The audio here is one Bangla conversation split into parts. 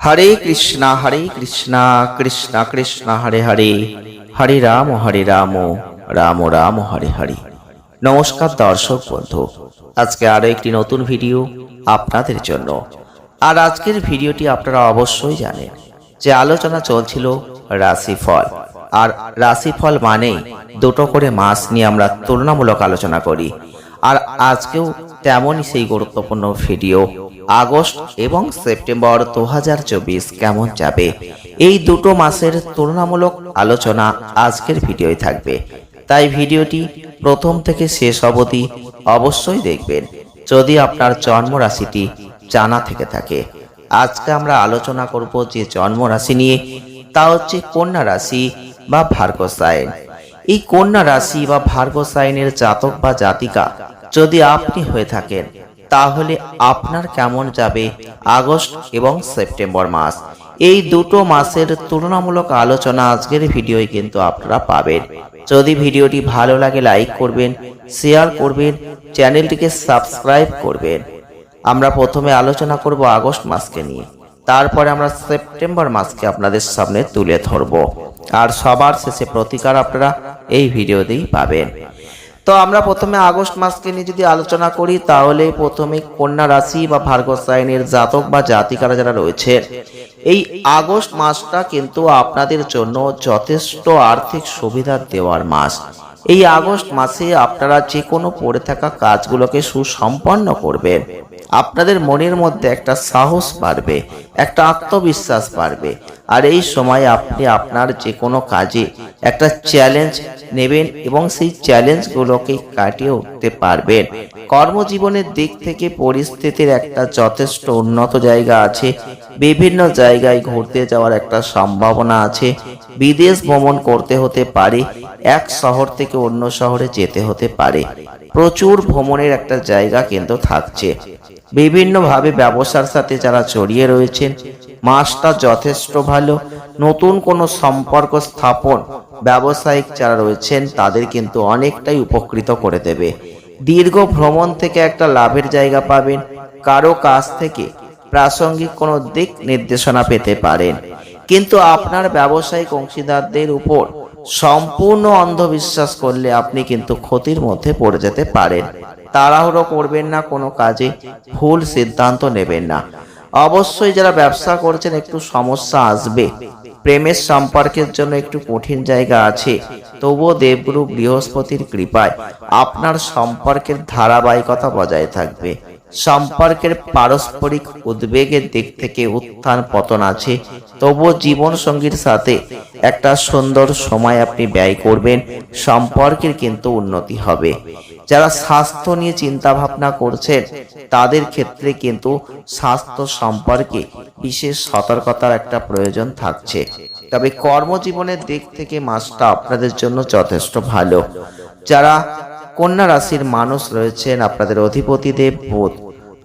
হরে কৃষ্ণা হরে কৃষ্ণা কৃষ্ণা, কৃষ্ণ, হরে হরে। হরে রাম হরে রাম রাম রাম, হরে হরে। নমস্কার দর্শক বন্ধু, আজকে আরও একটি নতুন ভিডিও আপনাদের জন্য। আর আজকের ভিডিওটি আপনারা অবশ্যই জানেন যে আলোচনা চলছিল রাশিফল। আর রাশিফল মানেই দুটো করে মাস নিয়ে আমরা তুলনামূলক আলোচনা করি। আর আজকেও তেমনই সেই গুরুত্বপূর্ণ ভিডিও। আগস্ট এবং সেপ্টেম্বর দু হাজার চব্বিশ কেমন যাবে? এই দুটো মাসের তুলনামূলক আলোচনা আজকের ভিডিওয় থাকবে। তাই ভিডিওটি প্রথম থেকে শেষ অবধি অবশ্যই দেখবেন, যদি আপনার জন্ম রাশিটি জানা থেকে থাকে। আজকে আমরা আলোচনা করব যে জন্ম রাশি নিয়ে, তা হচ্ছে কন্যা রাশি বা ভার্গসায়ন এই কন্যা রাশি বা ভার্গসায়নের জাতক বা জাতিকা, যদি আপনি হয়ে থাকেন, তাহলে আপনার কেমন যাবে? আগস্ট এবং সেপ্টেম্বর মাস। এই দুটো মাসের তুলনামূলক আলোচনা আজকের ভিডিওয় কিন্তু আপনারা পাবেন। যদি ভিডিওটি ভালো লাগে লাইক করবেন, শেয়ার করবেন, চ্যানেলটিকে সাবস্ক্রাইব করবেন। আমরা প্রথমে আলোচনা করব আগস্ট মাসকে নিয়ে। তারপরে আমরা সেপ্টেম্বর মাসকে আপনাদের সামনে তুলে ধরব। আর সবার শেষে প্রতিকার আপনারা এই ভিডিওতেই পাবেন। তো আমরা প্রথমে আগস্ট মাসকে নিয়ে যদি আলোচনা করি, তাহলে প্রথমে কন্যা রাশি বা ভার্গসায়নের জাতক বা জাতিকারা যারা রয়েছে এই আগস্ট মাসটা কিন্তু আপনাদের জন্য যথেষ্ট আর্থিক সুবিধা দেওয়ার মাস। এই আগস্ট মাসে আপনারা যে কোনো পড়ে থাকা কাজগুলোকে সুসম্পন্ন করবেন। আপনাদের মনের মধ্যে একটা সাহস বাড়বে, একটা আত্মবিশ্বাস বাড়বে। আর এই সময় আপনি আপনার যে কোনো কাজে একটা চ্যালেঞ্জ নেবেন এবং সেই চ্যালেঞ্জগুলোকে কাটিয়ে উঠতে পারবেন। কর্মজীবনের দিক থেকে পরিস্থিতির একটা যথেষ্ট উন্নত জায়গা আছে, বিভিন্ন জায়গায় ঘুরতে যাওয়ার একটা সম্ভাবনা আছে, বিদেশ ভ্রমণ করতে হতে পারে, এক শহর থেকে অন্য শহরে যেতে হতে পারে। প্রচুর ভ্রমণের একটা জায়গা কিন্তু থাকছে। বিভিন্নভাবে ব্যবসার সাথে যারা জড়িয়ে রয়েছেন, মাসটা যথেষ্ট ভালো। নতুন কোনো সম্পর্ক স্থাপন, ব্যবসায়িক যারা রয়েছেন, তাদের কিন্তু অনেকটাই উপকৃত করে দেবে। দীর্ঘ ভ্রমণ থেকে একটা লাভের জায়গা পাবেন। কারও কাছ থেকে প্রাসঙ্গিক কোনো দিক নির্দেশনা পেতে পারেন। কিন্তু আপনার ব্যবসায়িক অংশীদারদের উপর সম্পূর্ণ অন্ধবিশ্বাস করলে আপনি কিন্তু ক্ষতির মধ্যে পড়ে যেতে পারেন। তাড়াহুড়ো করবেন না, কোনো কাজে ভুল সিদ্ধান্ত নেবেন না। অবশ্যই যারা ব্যবসা করছেন, একটু সমস্যা আসবে। প্রেমের সম্পর্কের জন্য একটু কঠিন জায়গা আছে। তবুও দেবগুরু বৃহস্পতির কৃপায় আপনার সম্পর্কের ধারাবাহিকতা বজায় থাকবে। সম্পর্কের পারস্পরিক উদ্বেগের দিক থেকে উত্থান পতন আছে। তবুও জীবন সঙ্গীর সাথে একটা সুন্দর সময় আপনি ব্যয় করবেন। সম্পর্কের কিন্তু উন্নতি হবে। যারা স্বাস্থ্য নিয়ে চিন্তা ভাবনা করছেন, তাদের ক্ষেত্রে কিন্তু স্বাস্থ্য সম্পর্কে বিশেষ সতর্কতার একটা প্রয়োজন থাকছে। তবে কর্মজীবনের দিক থেকে মাসটা আপনাদের জন্য যথেষ্ট ভালো। যারা কন্যা রাশির মানুষ রয়েছেন, আপনাদের অধিপতি দেব বুধ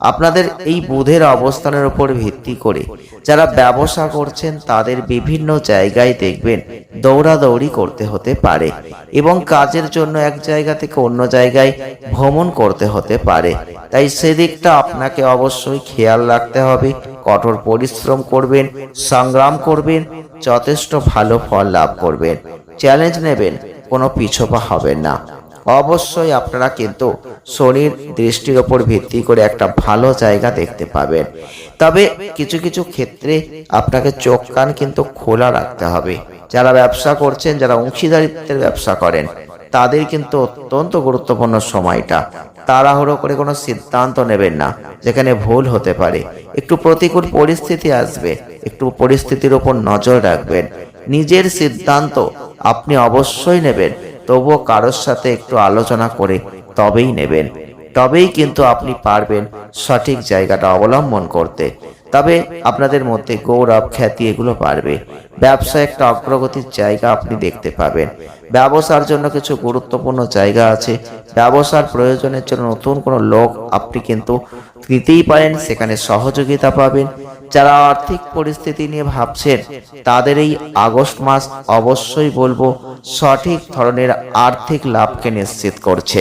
আপনাদের এই বুধের অবস্থানের উপর ভিত্তি করে যারা ব্যবসা করছেন তাদের বিভিন্ন জায়গায় দেখবেন দৌড়াদৌড়ি করতে হতে পারে এবং কাজের জন্য এক জায়গা থেকে অন্য জায়গায় ভ্রমণ করতে হতে পারে। তাই সেদিকটা আপনাকে অবশ্যই খেয়াল রাখতে হবে, কঠোর পরিশ্রম করবেন, সংগ্রাম করবেন, যথেষ্ট ভালো ফল লাভ করবেন। চ্যালেঞ্জ নেবেন, কোনো পিছপা হবেন না। অবশ্যই আপনারা কিন্তু শনির দৃষ্টির ওপর ভিত্তি করে একটা ভালো জায়গা দেখতে পাবেন। তবে কিছু কিছু ক্ষেত্রে আপনাকে চোখ, কান কিন্তু খোলা রাখতে হবে। যারা ব্যবসা করছেন, যারা অংশীদারিত্বের ব্যবসা করেন, তাদের কিন্তু অত্যন্ত গুরুত্বপূর্ণ সময়টা। তাড়াহুড়ো করে কোনো সিদ্ধান্ত নেবেন না, যেখানে ভুল হতে পারে। একটু প্রতিকূল পরিস্থিতি আসবে, একটু পরিস্থিতির উপর নজর রাখবেন। নিজের সিদ্ধান্ত আপনি অবশ্যই নেবেন। তবুও কারোর সাথে একটু আলোচনা করে তবেই নেবেন। তবেই কিন্তু আপনি পারবেন সঠিক জায়গাটা অবলম্বন করতে। তবে আপনাদের মধ্যে গৌরব, খ্যাতি এগুলো পারবে ব্যবসা একটা অগ্রগতির জায়গা আপনি দেখতে পাবেন। ব্যবসার জন্য কিছু গুরুত্বপূর্ণ জায়গা আছে। ব্যবসার প্রয়োজনের জন্য নতুন কোনো লোক আপনি কিন্তু দিতেই পারেন, সেখানে সহযোগিতা পাবেন। যারা আর্থিক পরিস্থিতি নিয়ে ভাবছেন, তাদের এই আগস্ট মাস অবশ্যই বলব সঠিক ধরনের আর্থিক লাভকে নিশ্চিত করছে।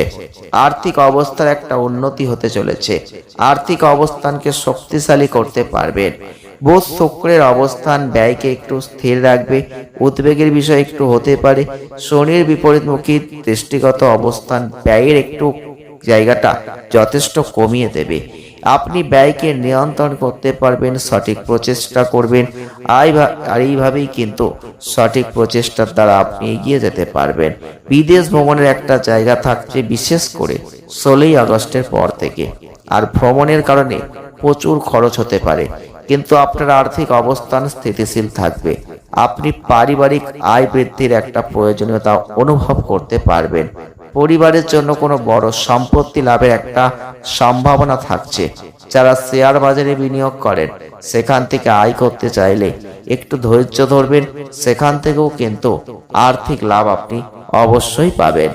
আর্থিক অবস্থার একটা উন্নতি হতে চলেছে। আর্থিক অবস্থানকে শক্তিশালী করতে পারবেন। বোধ শুক্রের অবস্থান ব্যয়কে একটু স্থির রাখবে, উদ্বেগের বিষয় একটু হতে পারে, শনির বিপরীতমুখী দৃষ্টিগত অবস্থান ব্যয়ের একটু জায়গাটা যথেষ্ট কমিয়ে দেবে। আপনি ব্যয়কে নিয়ন্ত্রণ করতে পারবেন, সঠিক প্রচেষ্টা করবেন। আর এইভাবেই কিন্তু সঠিক প্রচেষ্টার দ্বারা আপনি এগিয়ে যেতে পারবেন। বিদেশ ভ্রমণের একটা জায়গা থাকছে বিশেষ করে ষোলোই আগস্টের পর থেকে। আর ভ্রমণের কারণে প্রচুর খরচ হতে পারে। কিন্তু আপনার আর্থিক অবস্থান স্থিতিশীল থাকবে। আপনি পারিবারিক আয় বৃদ্ধির একটা প্রয়োজনীয়তা অনুভব করতে পারবেন। পরিবারের জন্য কোনো বড় সম্পত্তি লাভের একটা সম্ভাবনা থাকছে। যারা শেয়ার বাজারে বিনিয়োগ করেন, সেখান থেকে আয় করতে চাইলে একটু ধৈর্য ধরবেন, সেখান থেকেও কিন্তু আর্থিক লাভ আপনি অবশ্যই পাবেন।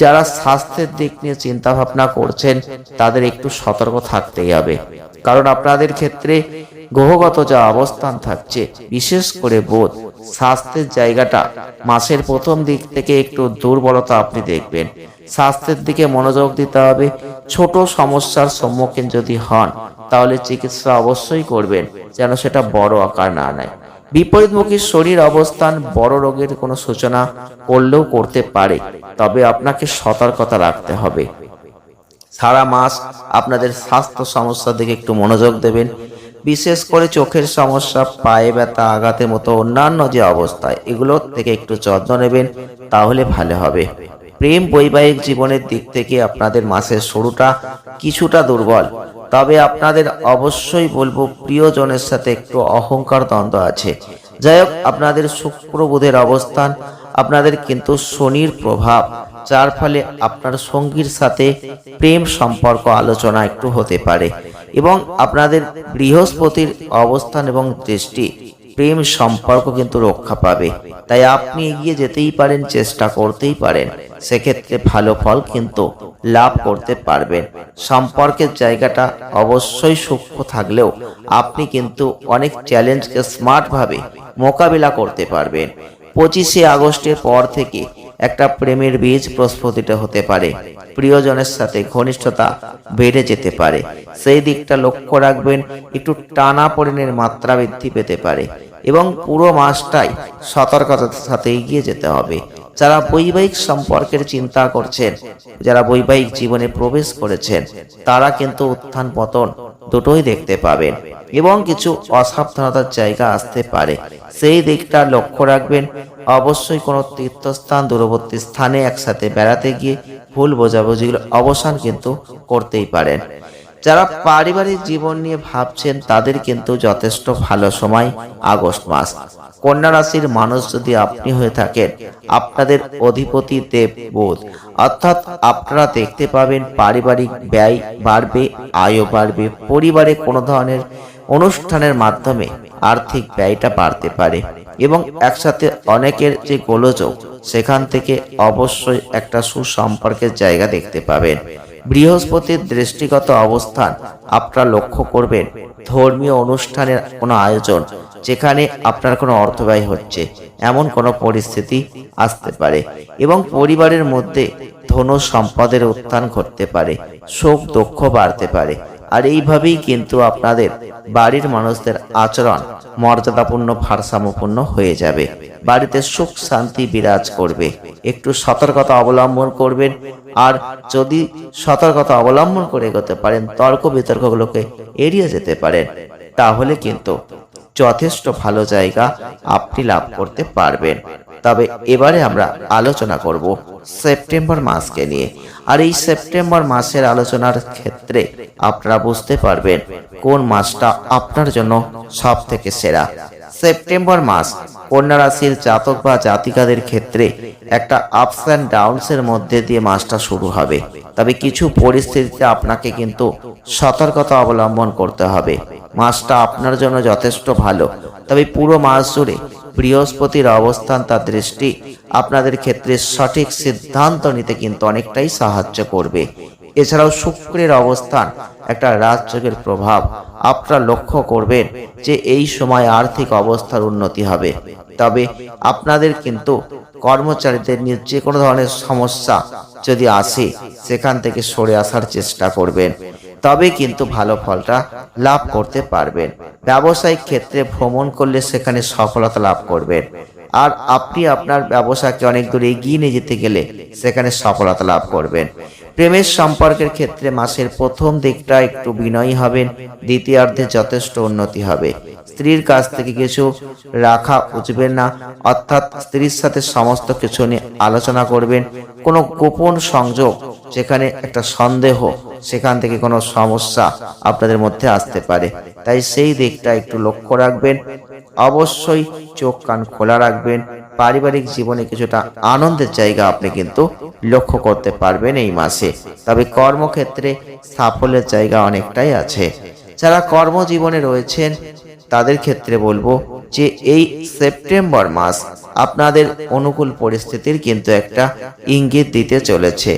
যারা স্বাস্থ্যের দিক নিয়ে চিন্তা ভাবনা করছেন, তাদের একটু সতর্ক থাকতেই হবে। কারণ আপনাদের ক্ষেত্রে গ্রহগত যা অবস্থান থাকছে, বিশেষ করে বোধ স্বাস্থ্যের জায়গাটা মাসের প্রথম দিক থেকে একটু দুর্বলতা আপনি দেখবেন। স্বাস্থ্যের দিকে মনোযোগ দিতে হবে। ছোট সমস্যার সম্মুখীন যদি হন, তাহলে চিকিৎসা অবশ্যই করবেন, যেন সেটা বড় আকার না নেয়। বিপরীতমুখী শরীর অবস্থান বড় রোগের কোনো সূচনা করলেও করতে পারে, তবে আপনাকে সতর্কতা রাখতে হবে। সারা মাস আপনাদের স্বাস্থ্য সমস্যার দিকে একটু মনোযোগ দেবেন। বিশেষ করে চোখের সমস্যা, পায়ে ব্যথা, আঘাতের মতো অন্যান্য যে অবস্থা, এগুলো থেকে একটু যত্ন নেবেন, তাহলে ভালো হবে। প্রেম বৈবাহিক জীবনের দিক থেকে আপনাদের মাসের শুরুটা কিছুটা দুর্বল। তবে আপনাদের অবশ্যই বলব, প্রিয়জনের সাথে একটু অহংকার দ্বন্দ্ব আছে। যাই হোক, আপনাদের শুক্র বুধের অবস্থান, আপনাদের কিন্তু শনির প্রভাব যার ফলে আপনার সঙ্গীর সাথে প্রেম সম্পর্ক আলোচনা একটু হতে পারে এবং আপনাদের বৃহস্পতির অবস্থান এবং দৃষ্টি, প্রেম সম্পর্ক কিন্তু রক্ষা পাবে। তাই আপনি এগিয়ে যেতেই পারেন, চেষ্টা করতেই পারেন। সেক্ষেত্রে ভালো ফল কিন্তু লাভ করতে পারবেন। সম্পর্কের জায়গাটা অবশ্যই সূক্ষ্ম থাকলেও আপনি কিন্তু অনেক চ্যালেঞ্জকে স্মার্টভাবে মোকাবিলা করতে পারবেন। পঁচিশে আগস্টের পর থেকে একটা প্রেমের বীজ প্রস্ফুটিত হতে পারে। প্রিয়জনের সাথে ঘনিষ্ঠতা বেড়ে যেতে পারে। সেই দিকটা লক্ষ্য রাখবেন, একটু টানা পড়েনের মাত্রা বৃদ্ধি পেতে পারে এবং পুরো মাসটাই সতর্কতার সাথে এগিয়ে যেতে হবে। যারা বৈবাহিক সম্পর্কের চিন্তা করছেন, যারা বৈবাহিক জীবনে প্রবেশ করেছেন, তারা কিন্তু উত্থান পতন দুটোই দেখতে পাবেন এবং কিছু অসাবধানতার জায়গা আসতে পারে। সেই দিকটা লক্ষ্য রাখবেন অবশ্যই কোনো তীর্থস্থান দূরবর্তী স্থানে একসাথে বেড়াতে গিয়ে ভুল বোঝাবুঝির অবসান কিন্তু করতেই পারেন। যারা পারিবারিক জীবন নিয়ে ভাবছেন, তাদের কিন্তু যথেষ্ট ভালো সময়, আগস্ট মাস। কন্যা রাশির মানুষ যদি আপনি হয়ে থাকেন, আপনাদের অধিপতি দেব বোধ। অর্থাৎ আপনারা দেখতে পাবেন পারিবারিক ব্যয় বাড়বে, আয়ও বাড়বে, পরিবারে কোনো ধরনের অনুষ্ঠানের মাধ্যমে আর্থিক ব্যয়টা বাড়তে পারে এবং একসাথে অনেকের যে গোলযোগ, সেখান থেকে অবশ্যই একটা সুসম্পর্কের জায়গা দেখতে পাবেন। বৃহস্পতির দৃষ্টিগত অবস্থান আপনারা লক্ষ্য করবেন, ধর্মীয় অনুষ্ঠানের কোনো আয়োজন যেখানে আপনার কোনো অর্থ ব্যয় হচ্ছে, এমন কোনো পরিস্থিতি আসতে পারে এবং পরিবারের মধ্যে ধন সম্পদের উত্থান ঘটতে পারে, শোক দুঃখ বাড়তে পারে। আর এইভাবেই কিন্তু আপনাদের বাড়ির মানুষদের আচরণ মর্যাদাপূর্ণ, ভারসাম্যপূর্ণ হয়ে যাবে। বাড়িতে সুখ, শান্তি বিরাজ করবে। একটু সতর্কতা অবলম্বন করবেন। আর যদি সতর্কতা অবলম্বন করে এগোতে পারেন, তর্ক বিতর্কগুলোকে এড়িয়ে যেতে পারেন, তাহলে কিন্তু যথেষ্ট ভালো জায়গা আপনি লাভ করতে পারবেন। তবে এবারে আমরা আলোচনা করব সেপ্টেম্বর মাসকে নিয়ে। আর এই সেপ্টেম্বর মাসের আলোচনার ক্ষেত্রে আপনারা বুঝতে পারবেন কোন মাসটা আপনার জন্য সব থেকে সেরা। সেপ্টেম্বর মাস কন্যা রাশির জাতক বা জাতিকাদের ক্ষেত্রে একটা আপস অ্যান্ড ডাউনস এর মধ্যে দিয়ে মাসটা শুরু হবে। তবে কিছু পরিস্থিতিতে আপনাকে কিন্তু সতর্কতা অবলম্বন করতে হবে। মাসটা আপনার জন্য যথেষ্ট ভালো। তবে পুরো মাস জুড়ে বৃহস্পতির অবস্থান তার দৃষ্টি আপনাদের ক্ষেত্রে সঠিক সিদ্ধান্ত নিতে কিন্তু অনেকটাই সাহায্য করবে। এছাড়াও শুক্রের অবস্থান একটা রাজযোগের প্রভাব। আপনারা লক্ষ্য করবেন যে এই সময় আর্থিক অবস্থার উন্নতি হবে। তবে আপনাদের কিন্তু কর্মচারীদের নিয়ে যে কোনো ধরনের সমস্যা যদি আসে, সেখান থেকে সরে আসার চেষ্টা করবেন। তবে কিন্তু ভালো ফলটা লাভ করতে পারবেন। ব্যবসায়িক ক্ষেত্রে ভ্রমণ করলে সেখানে সফলতা লাভ করবেন। আর আপনি আপনার ব্যবসাকে অনেক দূর এগিয়ে নিয়ে যেতে গেলে সেখানে সফলতা লাভ করবেন। প্রেমের সম্পর্কের ক্ষেত্রে মাসের প্রথম দিকটা একটু বিনয়ী হবেন, দ্বিতীয়ার্ধে যথেষ্ট উন্নতি হবে। স্ত্রীর কাছ থেকে কিছু রাখা উঠবেন না, অর্থাৎ স্ত্রীর সাথে সমস্ত কিছু নিয়ে আলোচনা করবেন। কোনো গোপন সংযোগ যেখানে একটা সন্দেহ, সেখান থেকে কোনো সমস্যা আপনাদের মধ্যে আসতে পারে। তাই সেই দিকটা একটু লক্ষ্য রাখবেন। অবশ্যই চোখ কান খোলা রাখবেন। পারিবারিক জীবনে কিছুটা আনন্দের জায়গা আপনি কিন্তু লক্ষ্য করতে পারবেন এই মাসে। তবে কর্মক্ষেত্রে সাফল্যের জায়গা অনেকটাই আছে। যারা কর্মজীবনে রয়েছেন, তাদের ক্ষেত্রে বলব যে এই সেপ্টেম্বর মাস আপনাদের অনুকূল পরিস্থিতির কিন্তু একটা ইঙ্গিত দিতে চলেছে।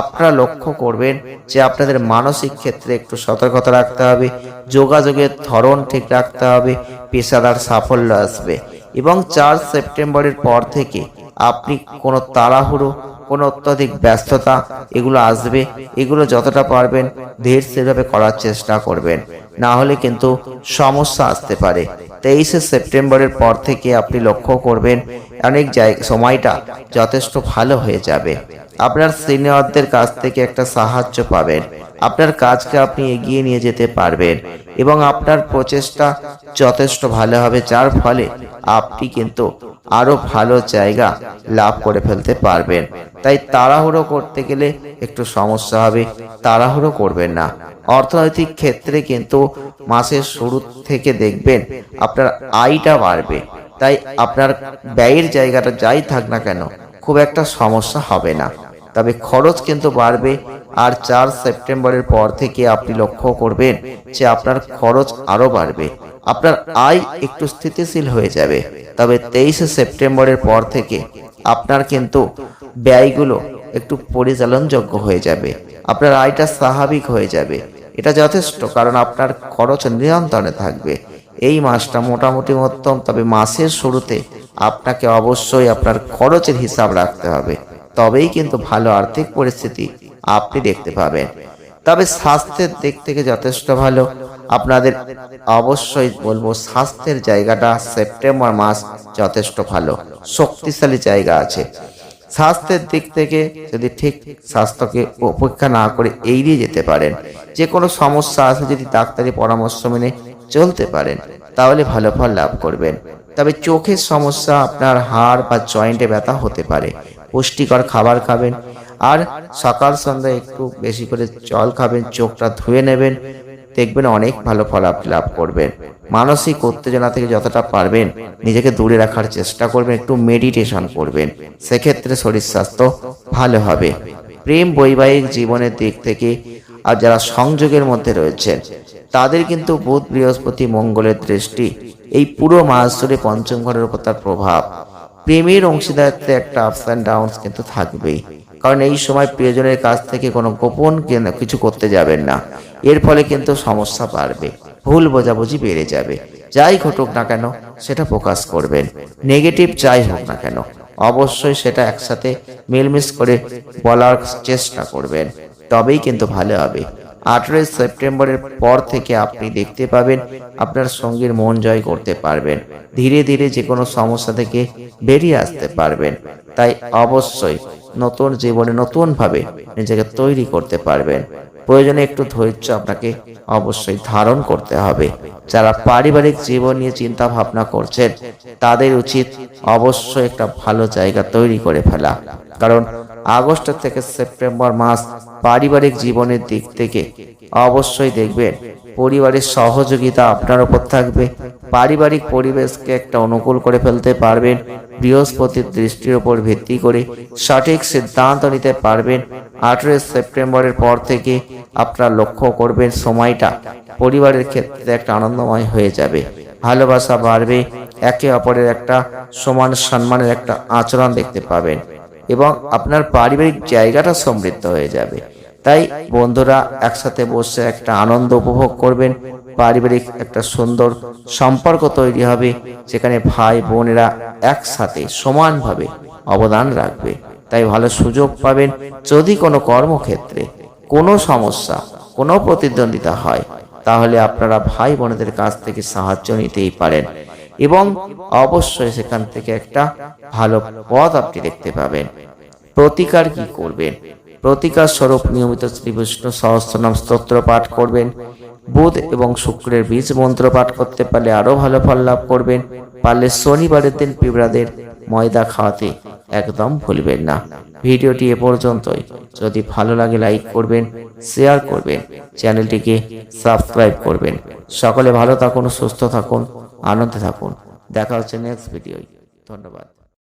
আপনারা লক্ষ্য করবেন যে আপনাদের মানসিক ক্ষেত্রে একটু সতর্কতা রাখতে হবে, যোগাযোগের ধরন ঠিক রাখতে হবে, পেশাদার সাফল্য আসবে। এবং চার সেপ্টেম্বরের পর থেকে আপনি কোনো তাড়াহুড়ো, কোনো অত্যধিক ব্যস্ততা, এগুলো আসবে, এগুলো যতটা পারবেন ধীর সেভাবে করার চেষ্টা করবেন। না হলে কিন্তু সমস্যা আসতে পারে। তেইশে সেপ্টেম্বরের পর থেকে আপনি লক্ষ্য করবেন, অনেক জায় সময়টা যথেষ্ট ভালো হয়ে যাবে। আপনার সিনিয়রদের কাছ থেকে একটা সাহায্য পাবেন। আপনার কাজকে আপনি এগিয়ে নিয়ে যেতে পারবেন এবং আপনার প্রচেষ্টা যথেষ্ট ভালো হবে, যার ফলে আপনি কিন্তু আরও ভালো জায়গা লাভ করে ফেলতে পারবেন। তাই তাড়াহুড়ো করতে গেলে একটু সমস্যা হবে, তাড়াহুড়ো করবেন না। অর্থনৈতিক ক্ষেত্রে কিন্তু মাসের শুরু থেকে দেখবেন আপনার আয়টা বাড়বে। তাই আপনার ব্যয়ের জায়গাটা যাই থাক না কেন, খুব একটা সমস্যা হবে না। তবে খরচ কিন্তু বাড়বে। আর চার সেপ্টেম্বরের পর থেকে আপনি লক্ষ্য করবেন যে আপনার খরচ আরও বাড়বে। আপনার আয় একটু স্থিতিশীল হয়ে যাবে। তবে তেইশে সেপ্টেম্বরের পর থেকে আপনার কিন্তু ব্যয়গুলো একটু পরিচালনযোগ্য হয়ে যাবে। আপনার আয়টা স্বাভাবিক হয়ে যাবে। এটা যথেষ্ট, কারণ আপনার খরচ নিয়ন্ত্রণে থাকবে। এই মাসটা মোটামুটি মধ্যম, তবে মাসের শুরুতে আপনাকে অবশ্যই আপনার খরচের হিসাব রাখতে হবে। তবেই কিন্তু ভালো আর্থিক পরিস্থিতি আপনি দেখতে পাবেন। তবে স্বাস্থ্যের দিক থেকে যথেষ্ট ভালো। আপনাদের অবশ্যই বলব স্বাস্থ্যের জায়গাটা সেপ্টেম্বর মাস যথেষ্ট ভালো। শক্তিশালী জায়গা আছে। স্বাস্থ্যের দিক থেকে যদি ঠিক স্বাস্থ্যকে উপেক্ষা না করে এড়িয়ে যেতে পারেন যে কোনো সমস্যা আছে যদি ডাক্তারি পরামর্শ মেনে চলতে পারেন, তাহলে ভালো ফল লাভ করবেন। তবে চোখের সমস্যা, আপনার হাড় বা জয়েন্টে ব্যথা হতে পারে। পুষ্টিকর খাবার খাবেন। আর সকাল সন্ধ্যা একটু বেশি করে জল খাবেন, চোখটা ধুয়ে নেবেন। দেখবেন অনেক ভালো ফল আপনি লাভ করবেন। মানসিক উত্তেজনা থেকে যতটা পারবেন নিজেকে দূরে রাখার চেষ্টা করবেন, একটু মেডিটেশন করবেন। সেক্ষেত্রে শরীর স্বাস্থ্য ভালো হবে। প্রেম বৈবাহিক জীবনের দিক থেকে আর যারা সংযোগের মধ্যে রয়েছেন, তাদের কিন্তু বুধ বৃহস্পতি মঙ্গলের দৃষ্টি এই পুরো মাস জুড়ে পঞ্চম ঘরের উপর তার প্রভাব। প্রেমের অংশীদারিত্বে একটা আপস অ্যান্ড ডাউনস কিন্তু থাকবেই। কারণ এই সময় প্রিয়জনের কাছ থেকে কোনো গোপন কিছু করতে যাবেন না। এর ফলে কিন্তু সমস্যা বাড়বে। ভুল বোঝাবুঝি বেড়ে যাবে। যাই ঘটুক না কেন, সেটা প্রকাশ করবেন। নেগেটিভ যাই হোক না কেন, অবশ্যই সেটা একসাথে মিলমিশ করে বলার চেষ্টা করবেন। তবেই কিন্তু ভালো হবে। আঠেরোই সেপ্টেম্বরের পর থেকে আপনি দেখতে পাবেন, আপনার সঙ্গীর মন জয় করতে পারবেন। ধীরে ধীরে যে কোনো সমস্যা থেকে বেরিয়ে আসতে পারবেন। তাই অবশ্যই নতুন জীবনে নতুনভাবে নিজেকে তৈরি করতে পারবেন। প্রয়োজনে একটু ধৈর্য আপনাকে অবশ্যই ধারণ করতে হবে। যারা পারিবারিক জীবন নিয়ে চিন্তা ভাবনা করছেন, তাদের উচিত অবশ্যই একটা ভালো জায়গা তৈরি করে ফেলা। কারণ আগস্ট থেকে সেপ্টেম্বর মাস পারিবারিক জীবনের দিক থেকে অবশ্যই দেখবেন পরিবারের সহযোগিতা আপনার উপর থাকবে। পারিবারিক পরিবেশকে একটা অনুকূল করে ফেলতে পারবেন, বৃহস্পতির দৃষ্টির উপর ভিত্তি করে সঠিক সিদ্ধান্ত নিতে পারবেন। আঠেরোই সেপ্টেম্বরের পর থেকে আপনারা লক্ষ্য করবেন সময়টা পরিবারের ক্ষেত্রে একটা আনন্দময় হয়ে যাবে। ভালোবাসা বাড়বে, একে অপরের একটা সমান সম্মানের একটা আচরণ দেখতে পাবেন। এবং আপনার পারিবারিক জায়গাটা সমৃদ্ধ হয়ে যাবে। তাই বন্ধুরা, একসাথে বসে একটা আনন্দ উপভোগ করবেন। পারিবারিক একটা সুন্দর সম্পর্ক তৈরি হবে, যেখানে ভাই বোনেরা একসাথে সমানভাবে অবদান রাখবে। তাই ভালো সুযোগ পাবেন যদি কোনো কর্মক্ষেত্রে কোনো সমস্যা, কোনো প্রতিদ্বন্দ্বিতা হয়, তাহলে আপনারা ভাই বোনেদের কাছ থেকে সাহায্য নিতেই পারেন। এবং অবশ্যই সেখান থেকে একটা ভালো পথ আপনি দেখতে পাবেন। প্রতিকার কি করবেন? প্রতিকার স্বরূপ নিয়মিত শ্রী বিষ্ণু সহস্রনাম স্তোত্র পাঠ করবেন। বুধ এবং শুক্রের বীজ মন্ত্র পাঠ করতে পারলে আরও ভালো ফল লাভ করবেন। পারলে শনিবারের দিন পিঁপড়াদের ময়দা খাওয়াতে একদম ভুলবেন না। ভিডিওটি এ পর্যন্তই। যদি ভালো লাগে লাইক করবেন, শেয়ার করবেন, চ্যানেলটিকে সাবস্ক্রাইব করবেন। সকলে ভালো থাকুন, সুস্থ থাকুন। আনন্দে থাকুন। দেখা হচ্ছে নেক্সট ভিডিওয় ধন্যবাদ।